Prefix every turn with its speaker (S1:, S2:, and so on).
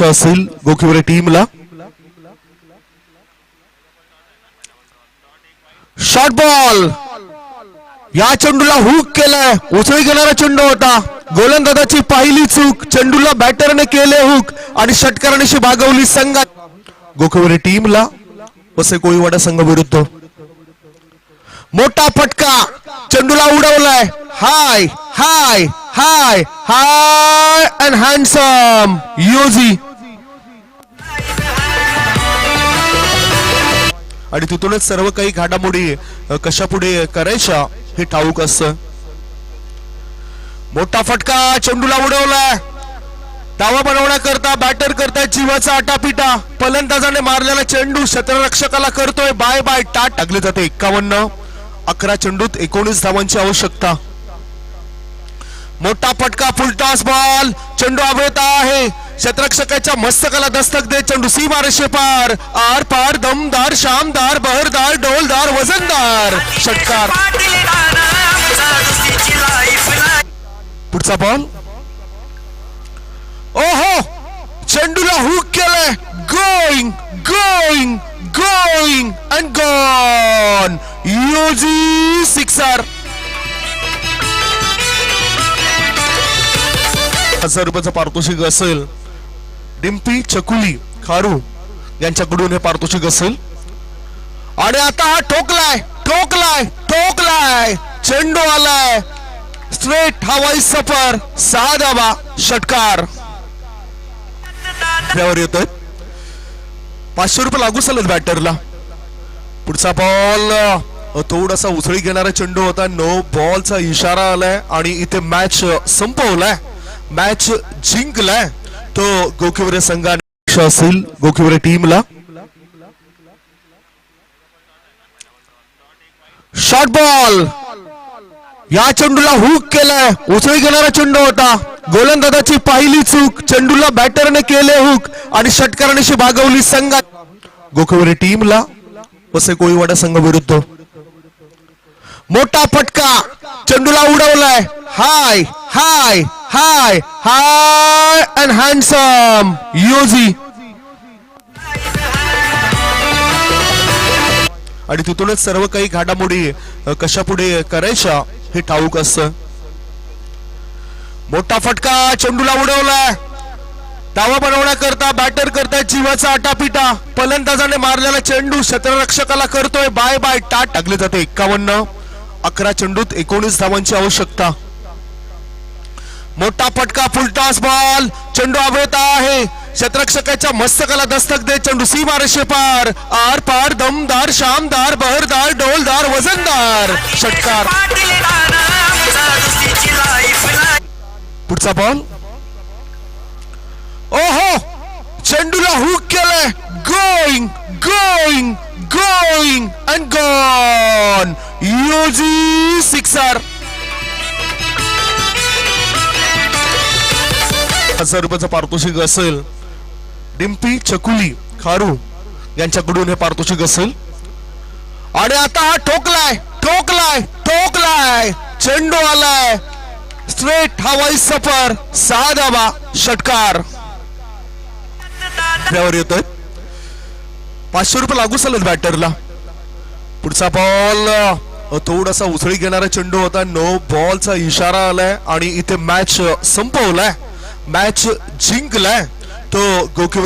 S1: अपेक्षा असेल गोखिवरे टीमला. शॉर्ट बॉल या चेंडूला हुक केलाय. उसळी घेणारा चेंडू होता. गोलंदाजाची पहिली चूक. चेंडूला बॅटरने केले हुक आणि षटकारणीशी भागवली संघात. गोखिवरे टीमला वसे कोळीवाडा संघ विरुद्ध. मोठा फटका. चेंडूला उडवलाय. High high high high and handsome योजी. आणि तिथूनच सर्व काही घाडामोडी कशा पुढे करायच्या हे ठाऊक असतं. मोठा फटका चेंडूला उडवलाय. दावा बनवण्याकरता बॅटर करता जीवाचा आटापिटा. फलंदाजाने मारलेला चेंडू क्षेत्ररक्षकाला करतोय. बाय बाय टाट. टाकले जाते एक्कावन्न. अकरा चेंडूत एकोणीस धावांची आवश्यकता. मोठा फटका फुलटास बॉल चेंडू आवडता आहे. क्षेत्ररक्षकाच्या मस्तकाला दस्तक दे चेंडू सी मारेशे पार आर पार दमदार शामदार बहरदार डोलदार वजनदार. षटकार. पुढचा बॉल ओहो! चेंडूला हुक केलंय. Going going going and gone Yuzi sixer हजार रुपयाचं पारितोषिक असेल. डिम्पी चकुली खारू यांच्याकडून हे पारितोषिक असेल. आणि आता हा ठोकलाय ठोकलाय ठोकलाय. चेंडू आलाय. स्ट्रेट हवाई सफर सहा धावा षटकार येतोय. पाचशे रुपये लागू चालेल बॅटरला. पुढचा बॉल थोडासा उसळी घेणारा चेंडू होता. नो बॉलचा इशारा आलाय आणि इथे मॅच संपवलाय. मॅच जिंकलाय. तो गोखिवरे संघाने असेल गोखिवरे टीमला. शॉर्ट बॉल या चेंडूला हुक केलाय. उसळी घेणारा चेंडू होता. गोलंदाजाची पहिली चूक चेंडूला बॅटरने केले हुक आणि षटकारांशी भागवली संघात. गोखिवरे टीमला वसे कोळीवाडा संघ विरुद्ध. मोठा फटका. चेंडूला उडवलाय. High high. High high and handsome, Yozi. आणि तिथूनच सर्व काही घडामोडी कशा पुढे करायच्या हे ठाऊक असतं. मोठा फटका चेंडूला उडवलाय. धावा बनवण्याकरता बॅटर करताय जीवाचा आटापिटा. फलंदाजाने मारलेला चेंडू क्षेत्ररक्षकाला करतोय. बाय बाय टाट टाकले जाते एक्कावन्न. अकरा चेंडूत एकोणीस धावांची आवश्यकता. मोठा फटका फुलटॉस बॉल चेंडू आवळता आहे. क्षेत्ररक्षकाच्या मस्तकाला दस्तक दे चेंडू सी मारेशे पार आर पार दमदार शामदार बहरदार डोलदार वजनदार. षटकार. पुढचा बॉल ओहो! चेंडूला हुक केलंय. Going going going and gone Yuzi sixer हजार रुपयाचं पारितोषिक असेल डिम्पी चकुली खारू यांच्याकडून हे पारितोषिक असेल. आणि आता हा ठोकलाय ठोकलाय ठोकलाय चेंडू आलाय. स्ट्रेट हवाई सफर सहा धावा षटकार. येतोय. पाचशे रुपये लागू चालत बॅटरला. पुढचा बॉल थोडासा उसळी घेणारा चेंडू होता. नो बॉलचा इशारा आलाय आणि इथे मॅच संपवलाय. मॅच जिंकलाय तो गोलकीपर